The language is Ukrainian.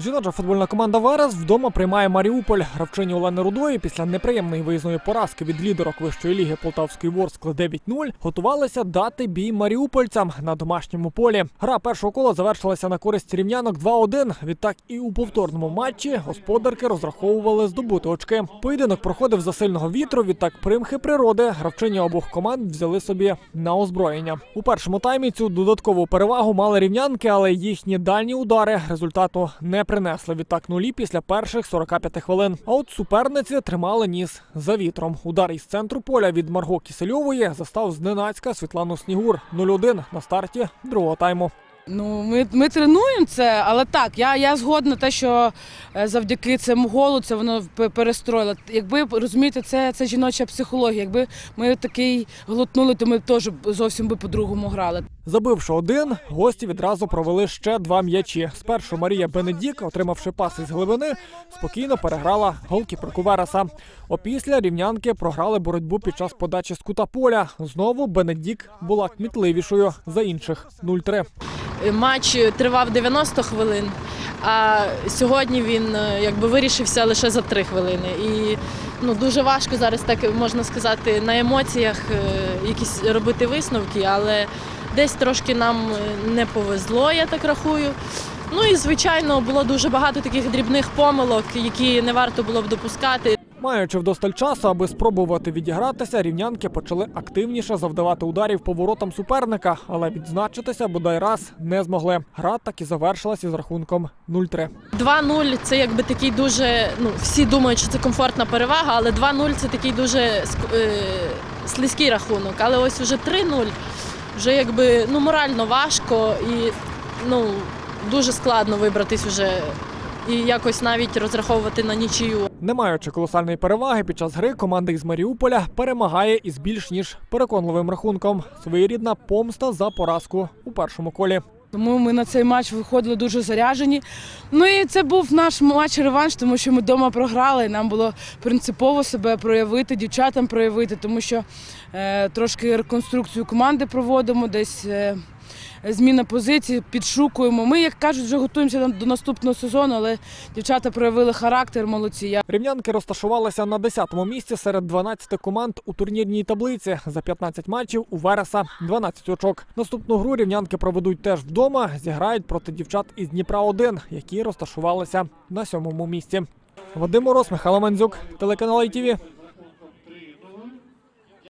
Жіноча футбольна команда Верес вдома приймає Маріуполь. Гравчині Олени Рудої після неприємної виїзної поразки від лідерок вищої ліги Полтавської Ворскли 9-0 готувалися дати бій маріупольцям на домашньому полі. Гра першого кола завершилася на користь рівнянок 2-1. Відтак і у повторному матчі господарки розраховували здобути очки. Поєдинок проходив за сильного вітру. Відтак примхи природи гравчині обох команд взяли собі на озброєння. У першому таймі цю додаткову перевагу мали рівнянки, але їхні дальні удари результату не принесли. Відтак нулі після перших 45 хвилин. А от суперниці тримали ніс за вітром. Удар із центру поля від Марго Кісельової застав зненацька Світлану Снігур 0-1 на старті другого тайму. Ну, ми, ми тренуємо це, але так, я, я згодна те, що е, завдяки цьому голу це воно перестроїло. Якби розумієте, це, це жіноча психологія. Якби ми такий глотнули, то ми теж зовсім би по-другому грали. Забивши один, гості відразу провели ще два м'ячі. Спершу Марія Бенедік, отримавши пас із глибини, спокійно переграла голкіперку Вереса. Опісля рівнянки програли боротьбу під час подачі з кута поля. Знову Бенедік була кмітливішою за інших 0-3. Матч тривав 90 хвилин, а сьогодні він е, якби вирішився лише за 3 хвилини. І ну, дуже важко зараз, так можна сказати, на емоціях е, якісь робити висновки, але десь трошки нам е, не повезло, я так рахую. Ну і звичайно було дуже багато таких дрібних помилок, які не варто було б допускати. Маючи вдосталь часу, аби спробувати відігратися, рівнянки почали активніше завдавати ударів по воротам суперника, але відзначитися бодай раз не змогли. Гра так і завершилась із рахунком 0-3. 2-0 це якби такий дуже. Ну всі думають, що це комфортна перевага, але 2-0 це такий дуже е, слизький рахунок. Але ось уже 3-0 вже якби ну морально важко і ну дуже складно вибратись уже і якось навіть розраховувати на нічию. Не маючи колосальної переваги під час гри, команда із Маріуполя перемагає із більш ніж переконливим рахунком. Своєрідна помста за поразку у першому колі. Тому ми на цей матч виходили дуже заряжені. Ну і це був наш матч-реванш, тому що ми вдома програли. і Нам було принципово себе проявити, дівчатам проявити, тому що е, трошки реконструкцію команди проводимо, десь е, зміна позицій, підшукуємо. Ми, як кажуть, вже готуємося до наступного сезону, але дівчата проявили характер, молодці. Рівнянки розташувалися на 10-му місці серед 12 команд у турнірній таблиці. За 15 матчів у Вереса 12 очок. Наступну гру рівнянки проведуть теж вдома. Зіграють проти дівчат із Дніпра 1 які розташувалися на сьомому місці. Вадим Мороз, Михайло Мандзюк, телеканал ITV.